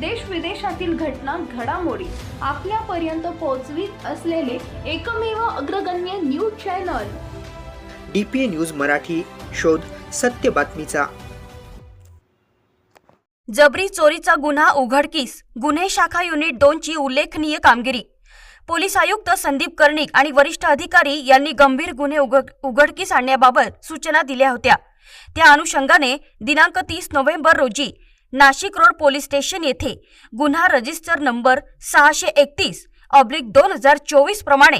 देश विदेशातील घटना घडामोडी आपल्यापर्यंत पोहोचवीत असलेले एकमेव अग्रगण्य news channel. D P A news Marathi शोध सत्य बातमीचा. जबरी चोरीचा गुन्हा उघडकीस. गुन्हे शाखा युनिट दोनची उल्लेखनीय कामगिरी. पोलीस आयुक्त संदीप कर्णिक आणि वरिष्ठ अधिकारी यांनी गंभीर गुन्हे उघड उघडकीस आणण्याबाबत सूचना दिल्या होत्या. त्या अनुषंगाने दिनांक तीस नोव्हेंबर रोजी नाशिक रोड पोलीस स्टेशन येथे गुन्हा रजिस्टर नंबर सहाशे एकतीस ऑब्लिक दोन हजार चोवीस प्रमाणे.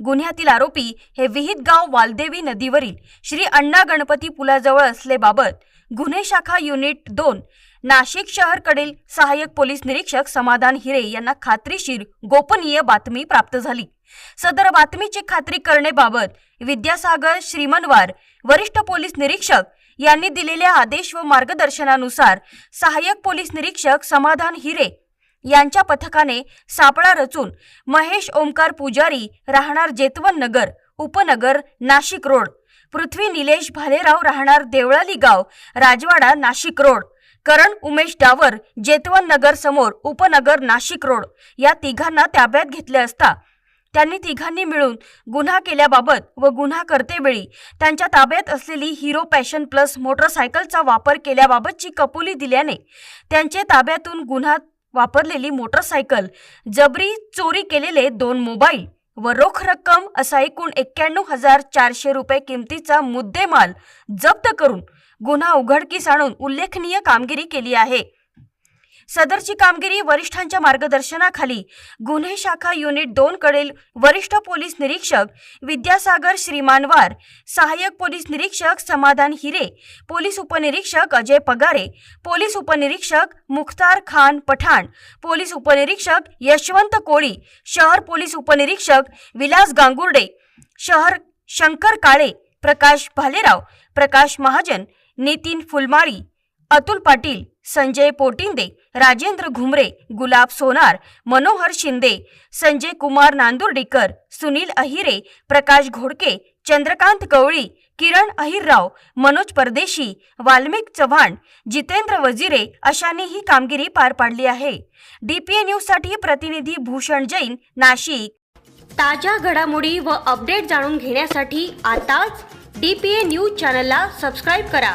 गुन्ह्यातील आरोपी हे विहित गाव वालदेवी नदीवरील श्री अण्णा गणपती पुलाजवळ असलेबाबत गुन्हे शाखा युनिट दोन नाशिक शहरकडील सहाय्यक पोलीस निरीक्षक समाधान हिरे यांना खात्रीशीर गोपनीय बातमी प्राप्त झाली. सदर बातमीची खात्री करण्याबाबत विद्यासागर श्रीमनवार वरिष्ठ पोलीस निरीक्षक यांनी दिलेल्या आदेश व मार्गदर्शनानुसार सहाय्यक पोलीस निरीक्षक समाधान हिरे यांच्या पथकाने सापळा रचून महेश ओमकार पुजारी राहणार जेतवन नगर उपनगर नाशिक रोड पृथ्वी निलेश भालेराव राहणार देवळाली गाव राजवाडा नाशिक रोड करण उमेश डावर जेतवन नगर समोर उपनगर नाशिक रोड या तिघांना ताब्यात घेतले असता त्यांनी तिघांनी मिळून गुन्हा केल्याबाबत व गुन्हा करतेवेळी त्यांच्या ताब्यात असलेली हिरो पॅशन प्लस मोटरसायकलचा वापर केल्याबाबतची कबुली दिल्याने त्यांचे ताब्यातून गुन्हा वापरलेली मोटरसायकल जबरी चोरी केलेले दोन मोबाईल व रोख रक्कम असा एकूण एक्क्याण्णव हजार चारशे रुपये किमतीचा मुद्देमाल जप्त करून गुन्हा उघडकीस आणून उल्लेखनीय कामगिरी केली आहे. सदरची कामगिरी वरिष्ठांच्या मार्गदर्शनाखाली गुन्हे शाखा युनिट दोन कडील वरिष्ठ पोलीस निरीक्षक विद्यासागर श्रीमानवार सहाय्यक पोलीस निरीक्षक समाधान हिरे पोलीस उपनिरीक्षक अजय पगारे पोलीस उपनिरीक्षक मुख्तार खान पठाण पोलीस उपनिरीक्षक यशवंत कोळी शहर पोलीस उपनिरीक्षक विलास गांगुर्डे शहर शंकर काळे प्रकाश भालेराव प्रकाश महाजन नितीन फुलमाळी अतुल पाटील संजय पोटिंदे राजेंद्र घुमरे गुलाब सोनार मनोहर शिंदे संजय कुमार नांदुर्डीकर सुनील अहिरे प्रकाश घोडके चंद्रकांत कवळी किरण अहिरराव मनोज परदेशी वाल्मिक चव्हाण जितेंद्र वजिरे अशांनी ही कामगिरी पार पाडली आहे. डीपीए न्यूजसाठी प्रतिनिधी भूषण जैन नाशिक. ताज्या घडामोडी व अपडेट जाणून घेण्यासाठी आताच डी पी ए न्यूज चॅनलला सबस्क्राईब करा.